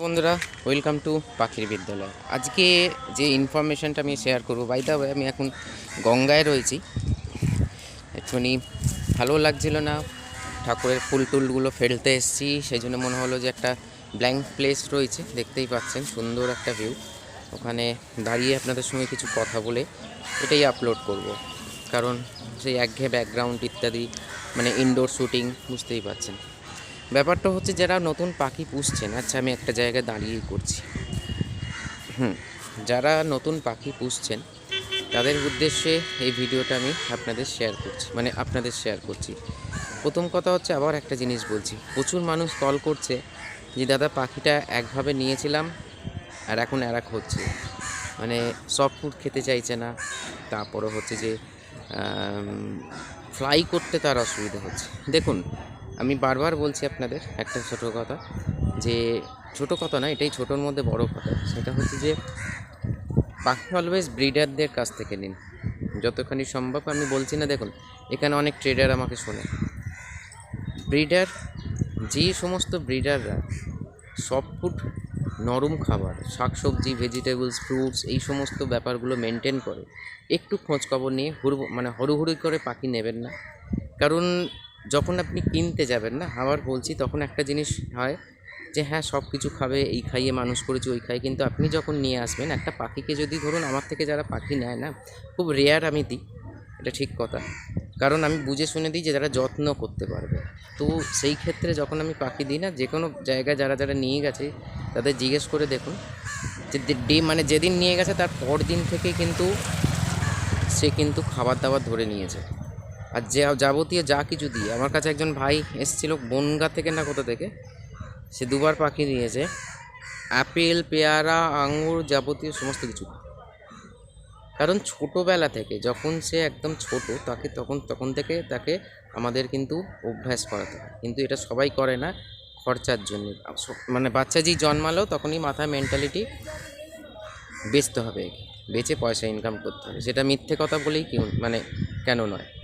বন্ধুরা welcome to পাখির বিদ্যালয়। আজকে যে ইনফরমেশনটা আমি শেয়ার করব বাই দা আমি এখন গঙ্গায় রয়েছি। একটুখানি ভালো লাগছিল না, ঠাকুরের ফুল টুলগুলো ফেলতে এসেছি, সেই জন্য মনে হলো যে একটা ব্ল্যাঙ্ক প্লেস রয়েছে, দেখতেই পাচ্ছেন, সুন্দর একটা ভিউ ওখানে দাঁড়িয়ে আপনাদের সঙ্গে কিছু কথা বলে এটাই আপলোড করব। কারণ সেই একঘেয়ে ব্যাকগ্রাউন্ড ইত্যাদি মানে ইনডোর শ্যুটিং বুঝতেই পারছেন ব্যাপারটা হচ্ছে যারা নতুন পাখি পুষছেন আচ্ছা আমি একটা জায়গায় দাঁড়িয়েই করছি। হুম, যারা নতুন পাখি পুষছেন, তাদের উদ্দেশ্যে এই ভিডিওটা আমি আপনাদের শেয়ার করছি মানে আপনাদের শেয়ার করছি। প্রথম কথা হচ্ছে আবার একটা জিনিস বলছি, প্রচুর মানুষ কল করছে যে, দাদা, পাখিটা একভাবে নিয়েছিলাম আর এখন এরাক হচ্ছে। মানে সফট ফুড খেতে চাইছে না তারপরে হচ্ছে যে ফ্লাই করতে তার অসুবিধা হচ্ছে। দেখুন আমি বারবার বলছি আপনাদের একটা ছোটো কথা, যে ছোটো কথা না, এটাই ছোটোর মধ্যে বড় কথা। সেটা হচ্ছে যে, পাখি অলওয়েজ ব্রিডারদের কাছ থেকে নিন। যতখানি সম্ভব, আমি বলছি না, দেখুন, এখানে অনেক ট্রেডার আমাকে শোনে। ব্রিডার যে সমস্ত ব্রিডাররা সফট ফুড নরম খাবার, শাকসবজি ভেজিটেবলস ফ্রুটস এই সমস্ত ব্যাপারগুলো মেনটেন করে, একটু খোঁজ খবর নিয়ে হুড় মানে হড়ুহুড়ি করে পাখি নেবেন না। কারণ যখন আপনি কিনতে যাবেন না, আবার বলছি তখন একটা জিনিস হয় যে হ্যাঁ সব কিছু খাবে, এই খাইয়ে মানুষ করেছি, ওই খাই কিন্তু আপনি যখন নিয়ে আসবেন, একটা পাখিকে যদি ধরুন, আমার থেকে যারা পাখি নেয় না, খুব রেয়ার আমি দিই, এটা ঠিক কথা। কারণ আমি বুঝে শুনে দিই যে যারা যত্ন করতে পারবে। তো সেই ক্ষেত্রে যখন আমি পাখি দিই না যে কোনো জায়গায় যারা যারা নিয়ে গেছে, তাদের জিজ্ঞেস করে দেখুন যে ডে মানে যেদিন নিয়ে গেছে, তার পর দিন থেকে কিন্তু সে কিন্তু খাবার দাবার ধরে নিয়েছে। আর যে যাবতীয় যা কিছু দিয়ে, আমার কাছে একজন ভাই এসেছিল বনগা থেকে না কোথা থেকে? সে দুবার পাখি নিয়েছে। আপেল, পেয়ারা, আঙুর যাবতীয় সমস্ত কিছু। কারণ ছোটোবেলা থেকে যখন সে একদম ছোট, তাকে তখন তখন থেকে তাকে আমাদের কিন্তু অভ্যাস করাতে হয়। কিন্তু এটা সবাই করে না খরচার জন্য। মানে বাচ্চা যেই জন্মালো, তখনই মাথায় মেন্টালিটি বেচতে হবে। বেচে পয়সা ইনকাম করতে হবে। সেটা মিথ্যে কথা বলেই কেউ মানে কেন নয়?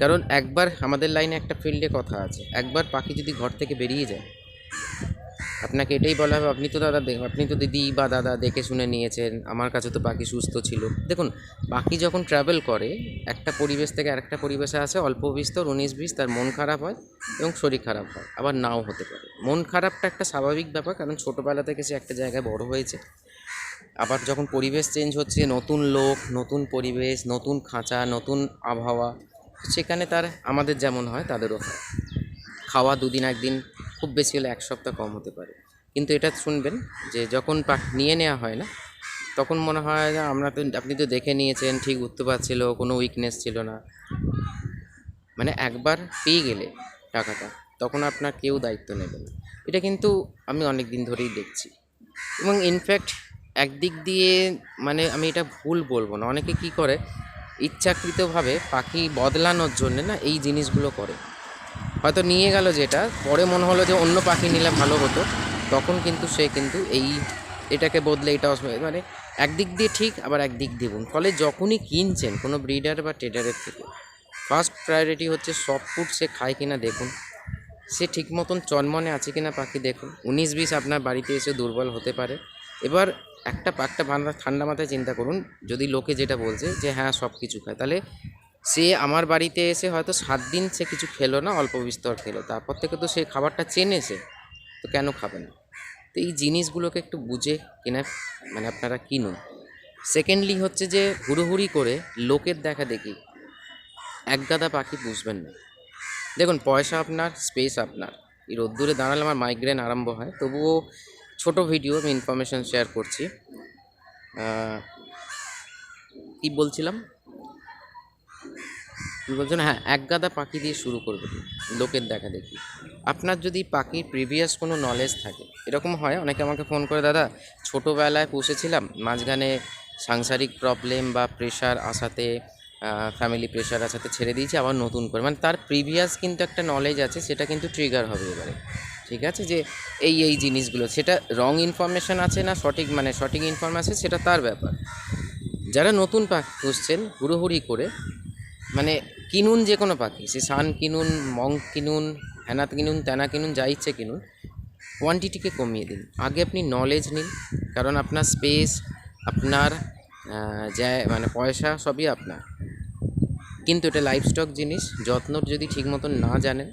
কারণ একবার আমাদের লাইনে একটা ফিল্ডে কথা আছে, একবার পাখি যদি ঘর থেকে বেরিয়ে যায়, আপনাকে এটাই বলা হবে, আপনি তো দাদা আপনি তো দিদি বা দাদা দেখে শুনে নিয়েছেন, আমার কাছে তো পাখি সুস্থ ছিল। দেখুন, পাখি যখন ট্রাভেল করে, একটা পরিবেশ থেকে আরেকটা পরিবেশে আসে, অল্প বিস্তর উনিশ বিশ তার মন খারাপ হয় এবং শরীর খারাপ হয়, আবার নাও হতে পারে। মন খারাপটা একটা স্বাভাবিক ব্যাপার, কারণ ছোটোবেলা থেকে সে একটা জায়গায় বড় হয়েছে। আবার যখন পরিবেশ চেঞ্জ হচ্ছে, নতুন লোক, নতুন পরিবেশ, নতুন খাঁচা, নতুন আবহাওয়া সেখানে তার, আমাদের যেমন হয়, তাদেরও হয়। খাওয়া দুদিন, একদিন খুব বেশি হলে এক সপ্তাহ কম হতে পারে। কিন্তু এটা শুনবেন যে যখন নিয়ে নেওয়া হয় না, তখন মনে হয় যে আমরা তো, আপনি তো দেখে নিয়েছেন, ঠিক উঠতে পারছিল কোনো উইকনেস ছিল না। মানে একবার পেয়ে গেলে টাকাটা, তখন আপনার কেউ দায়িত্ব নেবে না। এটা কিন্তু আমি অনেক দিন ধরেই দেখছি। এবং ইনফ্যাক্ট একদিক দিয়ে মানে আমি এটা ভুল বলব না। অনেকে কি করে ইচ্ছাকৃতভাবে পাখি বদলানোর জন্য না এই জিনিসগুলো করে। হয়তো নিয়ে গেল যেটা, পরে মনে হলো যে অন্য পাখি নিলে ভালো হতো, তখন কিন্তু সে কিন্তু এই এটাকে বদলে এটা মানে একদিক দিয়ে ঠিক, আবার একদিক দিয়ে ফলে যখনই কিনছেন কোনো ব্রিডার বা ট্রেডারের থেকে, ফার্স্ট প্রায়োরিটি হচ্ছে সফট ফুড সে খায় কিনা দেখুন। সে ঠিক মতন চনমনে আছে কিনা পাখি দেখুন। উনিশ বিশ আপনার বাড়িতে এসে দুর্বল হতে পারে। এবার একটা ভান্ডা ঠান্ডা মাথায় চিন্তা করুন, যদি লোকে যেটা বলছে যে হ্যাঁ সব কিছু খায়, তাহলে সে আমার বাড়িতে এসে হয়তো সাত দিন সে কিছু খেলো না, অল্প বিস্তর খেলো। তারপর থেকে তো সে খাবারটা চেনেছে তো কেন খাবে না? তো এই জিনিসগুলোকে একটু বুঝে কিনা মানে আপনারা কিনুন সেকেন্ডলি হচ্ছে যে হুড়োহুড়ি করে লোকের দেখা দেখি এক গাদা পাখি পুষবেন না। দেখুন, পয়সা আপনার স্পেস আপনার। এই রোদ্দুরে দাঁড়ালে আমার মাইগ্রেন আরম্ভ হয়, তবুও ছোট ভিডিও আমি ইনফরমেশান শেয়ার করছি। কি বলছিলাম? বলছেন হ্যাঁ এক গাদা পাখি দিয়ে শুরু করবেন লোকের দেখা দেখি। আপনার যদি পাখির প্রিভিয়াস কোনো নলেজ থাকে, এরকম হয়? অনেকে আমাকে ফোন করে, দাদা, ছোটোবেলায় পুষেছিলাম। মাঝখানে সাংসারিক প্রবলেম বা প্রেশার আসাতে ফ্যামিলি প্রেশার আসাতে ছেড়ে দিয়েছি, আবার নতুন করে। মানে তার প্রিভিয়াস কিন্তু একটা নলেজ আছে, সেটা কিন্তু ট্রিগার হবে এবারে। ঠিক আছে? যে এই এই জিনিসগুলো সেটা রং ইনফরমেশন আছে না সঠিক মানে সঠিক ইনফরমেশন সেটা তার ব্যাপার। যারা নতুন পাখি পুষছেন হুড়োহুড়ি করে মানে কিনুন যে কোনো পাখি সে সান কিনুন মং কিনুন হ্যানাত কিনুন তেনা কিনুন যা ইচ্ছে কিনুন কোয়ান্টিটিকে কমিয়ে দিন। আগে আপনি নলেজ নিন কারণ আপনার স্পেস আপনার আহ, যা মানে পয়সা সবই আপনার। কিন্তু এটা লাইফস্টক জিনিস যত্ন যদি ঠিক মতন না জানেন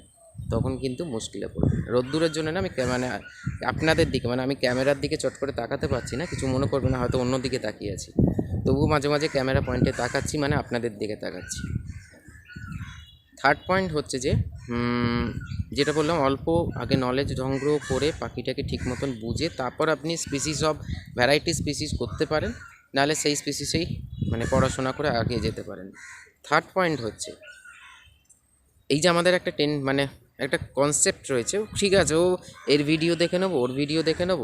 তখন কিন্তু মুশকিলে পড়বে রোদ্দুরের জন্য না আমি মানে আপনাদের দিকে মানে আমি ক্যামেরার দিকে চট করে তাকাতে পারছি না, কিছু মনে করবে না, হয়তো অন্য দিকে তাকিয়ে আছি। তবুও মাঝে মাঝে ক্যামেরা পয়েন্টে তাকাচ্ছি মানে আপনাদের দিকে তাকাচ্ছি। থার্ড পয়েন্ট হচ্ছে যে যেটা বললাম, অল্প আগে নলেজ সংগ্রহ করে পাখিটাকে ঠিক মতন বুঝে তারপর আপনি স্পিসিস অফ ভ্যারাইটি স্পিসিস করতে পারেন, নাহলে সেই স্পিসিসেই মানে পড়াশোনা করে আগে যেতে পারেন। থার্ড পয়েন্ট হচ্ছে, এই যে আমাদের একটা টেন মানে একটা কনসেপ্ট রয়েছে। ঠিক আছে, ও এর ভিডিও দেখে নেব, ওর ভিডিও দেখে নেব।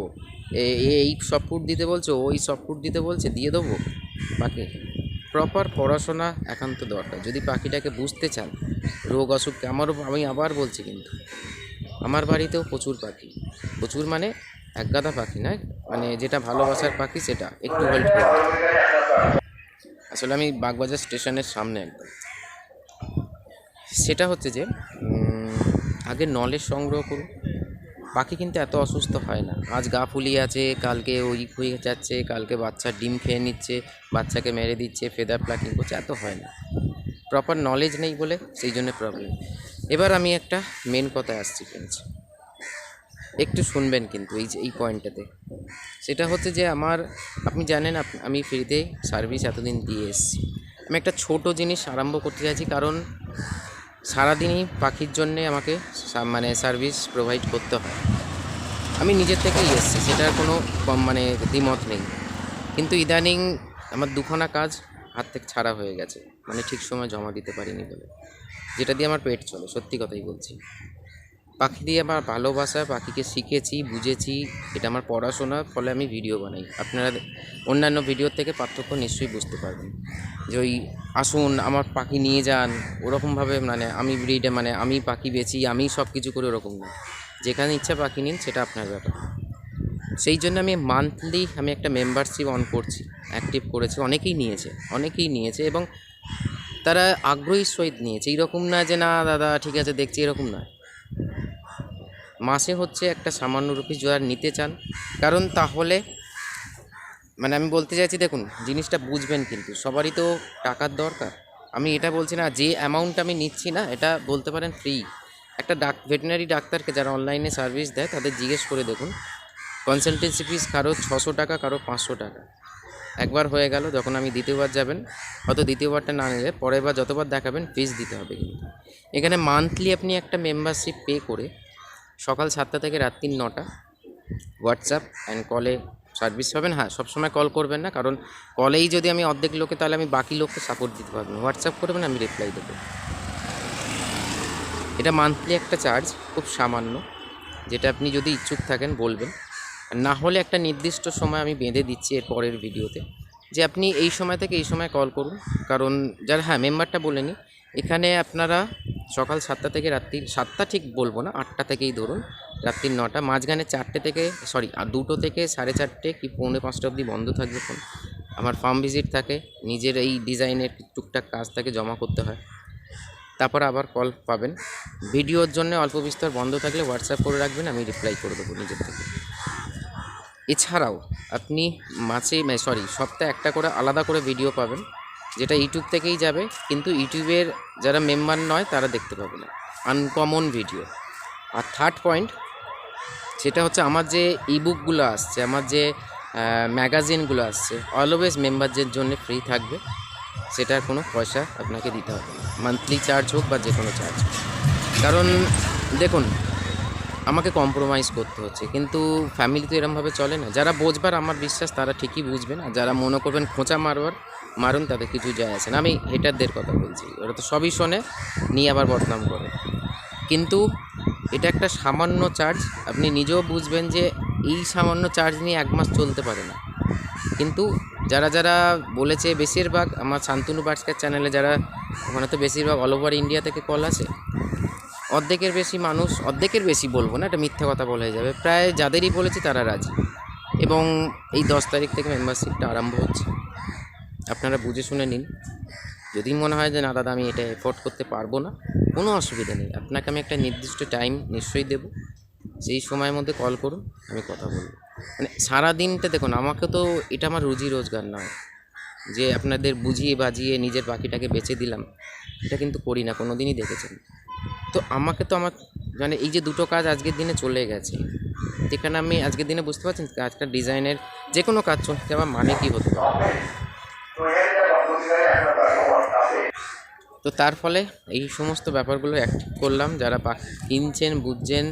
এই ফুড দিতে বলছে ওই ফুড দিতে বলছে, দিয়ে দেবো। পাখি প্রপার পড়াশোনা একান্ত দরকার। যদি পাখিটাকে বুঝতে চান, রোগ অসুখ, আমারও, আমি আবার বলছি কিন্তু, আমার বাড়িতেও প্রচুর পাখি। প্রচুর মানে এক গাদা পাখি না মানে যেটা ভালোবাসার পাখি সেটা, একটু হেল্প আসলে আমি বাগবাজার স্টেশনের সামনে একদম। সেটা হচ্ছে যে আগে নলেজ সংগ্রহ করুন। পাখি কিন্তু এত অসুস্থ হয় না। আজ গা ফুলিয়ে আছে, কালকে ওই হয়ে যাচ্ছে, কালকে বাচ্চা ডিম খেয়ে নিচ্ছে, বাচ্চাকে মেরে দিচ্ছে ফেদার প্লাকিং করছে, এত হয় না। প্রপার নলেজ নেই বলে সেই জন্য প্রবলেম এবার আমি একটা মেন কথায় আসছি ফ্রেন্ডস একটু শুনবেন কিন্তু এই যে, এই পয়েন্টটাতে সেটা হচ্ছে যে আমার, আপনি জানেন আমি ফ্রিতে সার্ভিস এতদিন দিয়ে এসেছি। আমি একটা ছোট জিনিস আরম্ভ করতে চাইছি কারণ সারাদিনই পাখির জন্যে আমাকে মানে সার্ভিস প্রোভাইড করতে হয়। আমি নিজের থেকেই এসছি, সেটার কোনো কম মানে দ্বিমত নেই। কিন্তু ইদানিং আমার দুখানা কাজ হাত থেকে ছাড়া হয়ে গেছে মানে ঠিক সময় জমা দিতে পারিনি বলে, যেটা দিয়ে আমার পেট চলে, সত্যি কথাই বলছি। পাখি দিয়ে আমার ভালোবাসা, পাখিকে শিখেছি, বুঝেছি, এটা আমার পড়াশোনার ফলে আমি ভিডিও বানাই। আপনারা অন্যান্য ভিডিওর থেকে পার্থক্য নিশ্চয়ই বুঝতে পারবেন। যে ওই আসুন, আমার পাখি নিয়ে যান, ওরকমভাবে মানে আমি ব্রিডে মানে আমি পাখি বেচি, আমি সব কিছু করি ওরকম না। যেখানে ইচ্ছা পাখি নিন, সেটা আপনার ব্যাপার। সেই জন্য আমি মান্থলি আমি একটা মেম্বারশিপ অন করছি অ্যাক্টিভ করেছি, অনেকেই নিয়েছে অনেকেই নিয়েছে এবং তারা আগ্রহী সহিত নিয়েছে। এইরকম না যে, না, দাদা, ঠিক আছে, দেখছি, এরকম না মাসে হচ্ছে একটা সামান্য রুপিস যারা নিতে চান। কারণ তাহলে মানে আমি বলতে চাইছি, দেখুন, জিনিসটা বুঝবেন কিন্তু, সবারই তো টাকার দরকার। আমি এটা বলছি না, যে অ্যামাউন্ট আমি নিচ্ছি না, এটা বলতে পারেন ফ্রি একটা ডাক ভেটেনারি ডাক্তারকে যারা অনলাইনে সার্ভিস দেয়, তাদের জিজ্ঞেস করে দেখুন কনসালটেন্সি ফিস কারও ছশো টাকা, কারও পাঁচশো টাকা। একবার হয়ে গেল, যখন আমি দ্বিতীয়বার যাবেন, হয়তো দ্বিতীয়বারটা না নিলে পরের বার যতবার দেখাবেন ফিস দিতে হবে কিন্তু। এখানে মান্থলি আপনি একটা মেম্বারশিপ পে করে সকাল সাতটা থেকে রাত্রি নটা। হোয়াটসঅ্যাপ অ্যান্ড কলে সার্ভিস পাবেন। হ্যাঁ সবসময় কল করবেন না, কারণ কলেই যদি আমি অর্ধেক লোকে, তাহলে আমি বাকি লোককে সাপোর্ট দিতে পারব না। হোয়াটসঅ্যাপ করবেন আমি রিপ্লাই দেবো। এটা মান্থলি একটা চার্জ খুব সামান্য, যেটা আপনি যদি ইচ্ছুক থাকেন বলবেন। না হলে একটা নির্দিষ্ট সময় আমি বেঁধে দিচ্ছি এর পরের ভিডিওতে, যে আপনি এই সময় থেকে এই সময় কল করুন। কারণ যারা হ্যাঁ মেম্বারটা বলে নিই এখানে আপনারা সকাল সাতটা থেকে রাত্রি, সাতটা ঠিক বলব না, আটটা থেকেই ধরুন, রাত্রি নটা, মাঝখানে চারটে থেকে সরি দুটো থেকে সাড়ে চারটে কি পৌনে পাঁচটা অবধি বন্ধ থাকবে ফোন আমার ফার্ম ভিজিট থাকে, নিজের এই ডিজাইনের টুকটাক কাজ থাকে, জমা করতে হয়। তারপর আবার কল পাবেন। ভিডিওর জন্য অল্প বিস্তর বন্ধ থাকলে হোয়াটসঅ্যাপ করে রাখবেন, আমি রিপ্লাই করে দেবো নিজের থেকে। এছাড়াও, আপনি মাসে সরি সপ্তাহে একটা করে আলাদা করে ভিডিও পাবেন। যেটা ইউটিউব থেকেই যাবে, কিন্তু ইউটিউবের যারা মেম্বার নয়, তারা দেখতে পাবে না। আনকমন ভিডিও আর থার্ড পয়েন্ট সেটা হচ্ছে আমার যে ইবুকগুলো আসছে, আমার যে ম্যাগাজিনগুলো আসছে অলওয়েজ মেম্বারদের জন্য ফ্রি থাকবে। সেটার কোনো পয়সা আপনাকে দিতে হবে না। মান্থলি চার্জ হোক বা যে কোনো চার্জ হোক। কারণ, দেখুন আমাকে কম্প্রোমাইজ করতে হচ্ছে। কিন্তু ফ্যামিলি তো এরমভাবে চলে না। যারা বোঝবার আমার বিশ্বাস, তারা ঠিকই বুঝবেন আর যারা মনে করবেন খোঁচা মারবার, মারুন, তাদের কিছু যায় আসে না। আমি হেটারদের কথা বলছি। ওরা তো সবই শোনে, নিয়ে আবার বদনাম করে। কিন্তু এটা একটা সামান্য চার্জ আপনি নিজেও বুঝবেন যে এই সামান্য চার্জ নিয়ে এক মাস চলতে পারে না। কিন্তু যারা যারা বলেছে বেশিরভাগ, আমার শান্তনু বার্সকার চ্যানেলে যারা, ওখানে তো বেশিরভাগ অল ওভার ইন্ডিয়া থেকে কল আসে। অর্ধেকের বেশি মানুষ, অর্ধেকের বেশি বলব না, এটা মিথ্যা কথা বলা যাবে। প্রায় যাদেরই বলেছি তারা রাজি। এবং এই দশ তারিখ থেকে মেম্বারশিপটা আরম্ভ হচ্ছে। আপনারা বুঝে শুনে নিন। যদি মনে হয় যে, না দাদা, আমি এটা এফোর্ড করতে পারব না, কোনো অসুবিধা নেই। আপনাকে আমি একটা নির্দিষ্ট টাইম নিশ্চয়ই দেবো। সেই সময়ের মধ্যে কল করুন, আমি কথা বলব। মানে সারা দিনটা দেখুন, আমাকে তো এটা আমার রুজি রোজগার নয়। যে আপনাদের বুঝিয়ে বাজিয়ে নিজের পাখিটাকে বেচে দিলাম, এটা কিন্তু করি না কোনো দিনই দেখেছেন। তো আমাকে তো আমার মানে এই যে দুটো কাজ আজকের দিনে চলে গেছে, যেখানে আমি আজকের দিনে বুঝতে পারছেন আজকাল ডিজাইনের যে কোনো কাজ চলতে আমার মানে কি হতে তো তার ফলে এই সমস্ত ব্যাপারগুলো অ্যাক্টিভ করলাম, যারা কিনছেন, বুঝছেন,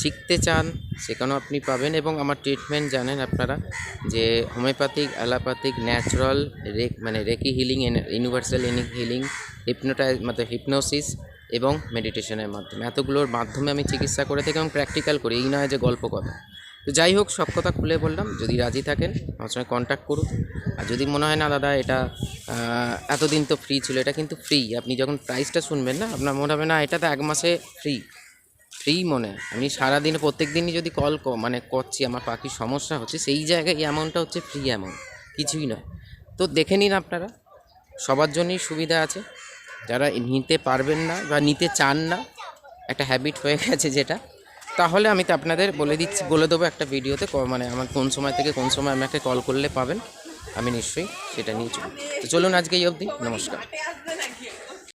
শিখতে চান, সেখানেও আপনি পাবেন। এবং আমার ট্রিটমেন্ট জানেন আপনারা যে হোমিওপ্যাথিক অ্যালোপ্যাথিক ন্যাচারাল রেক মানে reiki healing universal healing hypnotize মানে হিপনোসিস এবং মেডিটেশনের মাধ্যমে। এতগুলোর মাধ্যমে আমি চিকিৎসা করে থাকি এবং প্র্যাকটিক্যাল করি, এই নয় যে গল্প কথা। তো যাই হোক, সব কথা খুলে বললাম, যদি রাজি থাকেন, আমার সঙ্গে কন্ট্যাক্ট করুন। আর যদি মনে হয়, না দাদা, এটা এতদিন তো ফ্রি ছিল, এটা কিন্তু ফ্রি আপনি যখন প্রাইসটা শুনবেন না, আপনার মনে হবে, না, এটা তো এক মাসে ফ্রি ফ্রি মনে। আমি সারাদিনে প্রত্যেক দিনই যদি কল মানে করছি, আমার পাখির সমস্যা হচ্ছে, সেই জায়গায় এই অ্যামাউন্টটা হচ্ছে ফ্রি অ্যামাউন্ট কিছুই নয়। তো দেখে নিন আপনারা, সবার জন্যই সুবিধা আছে। যারা নিতে পারবেন না বা নিতে চান না, একটা হ্যাবিট হয়ে গেছে যেটা, তাহলে আমি তো আপনাদের বলে দিচ্ছি, বলে দেবো একটা ভিডিওতে মানে আমার কোন সময় থেকে কোন সময় আমাকে কল করলে পাবেন, আমি নিশ্চয়ই সেটা নিয়ে চলুন তো চলুন আজকে এই অবধি, নমস্কার।